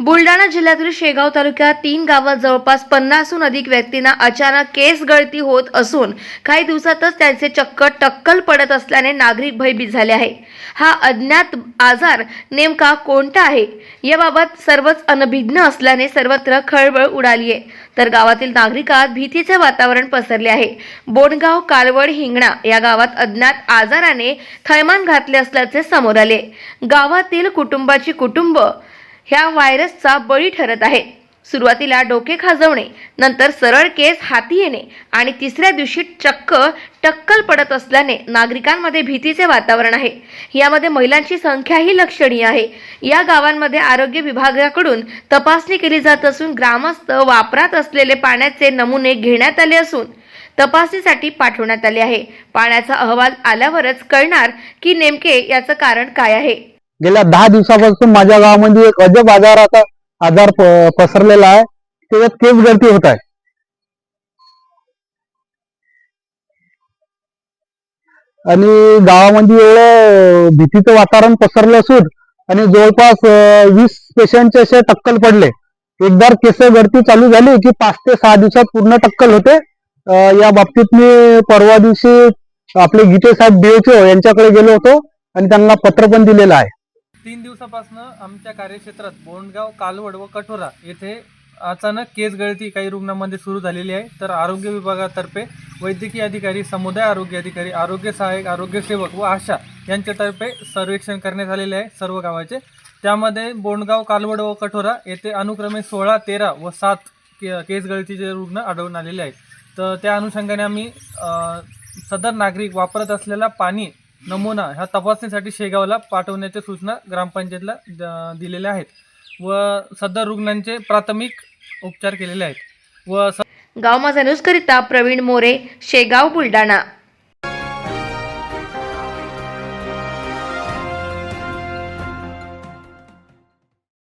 बुलढाणा जिल्ह्यातील शेगाव तालुक्यात तीन गावात जवळपास पन्नासहून अधिक व्यक्तींना अचानक केस गळती होत असून काही दिवसातच त्यांचे चक्क टक्कल पडत असल्याने नागरिक भयभीत झाले आहे. हा अज्ञात आजार नेमका कोणता आहे? याबाबत सर्वच अनभिज्ञ असल्याने सर्वत्र खळबळ उडाली आहे. तर गावातील नागरिकात भीतीचे वातावरण पसरले आहे. बोंडगाव कालवड हिंगणा या गावात अज्ञात आजाराने थैमान घातले असल्याचे समोर आले. गावातील कुटुंबाची कुटुंब ह्या व्हायरसचा बळी ठरत आहे. सुरुवातीला डोके खाजवणे नंतर सरळ केस हाती येणे आणि तिसऱ्या दिवशी चक्क टक्कल पडत असल्याने नागरिकांमध्ये भीतीचे वातावरण आहे. यामध्ये महिलांची संख्याही लक्षणीय आहे. या गावांमध्ये आरोग्य विभागाकडून तपासणी केली जात असून ग्रामस्थ वापरात असलेले पाण्याचे नमुने घेण्यात आले असून तपासणीसाठी पाठवण्यात आले आहे. पाण्याचा अहवाल आल्यावरच कळणार की नेमके याचं कारण काय आहे. गेल्या दहा दिवसापासून माझ्या गावामध्ये एक अजब आता आजार पसरलेला आहे. त्याच्यात केस गळती होत आहे. आणि गावामध्ये एवढं भीतीचं वातावरण पसरलं असून आणि जवळपास वीस पेशंटचे असे टक्कल पडले. एकदा केस गळती चालू झाली की पाच ते सहा दिवसात पूर्ण टक्कल होते. या बाबतीत मी परवा दिवशी आपले गीते साहेब बीएचओ यांच्याकडे गेलो होतो आणि त्यांना पत्र पण दिलेलं आहे. तीन दिवसापासून आमच्या कार्यक्षेत्रात बोंडगाव कालवड व कठोरा येथे अचानक केस गळती काही रुग्णांमध्ये सुरू झालेली आहे. तर आरोग्य विभागातर्फे वैद्यकीय अधिकारी समुदाय आरोग्य अधिकारी आरोग्य सहाय्यक आरोग्य सेवक व आशा यांच्यातर्फे सर्वेक्षण करण्यात आलेले आहे सर्व गावाचे. त्यामध्ये बोंडगाव कालवड व कठोरा येथे अनुक्रमे सोळा तेरा व सात के केस गळतीचे रुग्ण आढळून आलेले आहेत. तर त्या अनुषंगाने आम्ही सदर नागरिक वापरत असलेला पाणी नमुना ह्या तपासणीसाठी शेगावला पाठवण्याच्या सूचना ग्रामपंचायतला दिलेल्या आहेत व सध्या रुग्णांचे प्राथमिक उपचार केलेले आहेत. व गाव माझा न्यूजकरिता प्रवीण मोरे शेगाव बुलढाणा.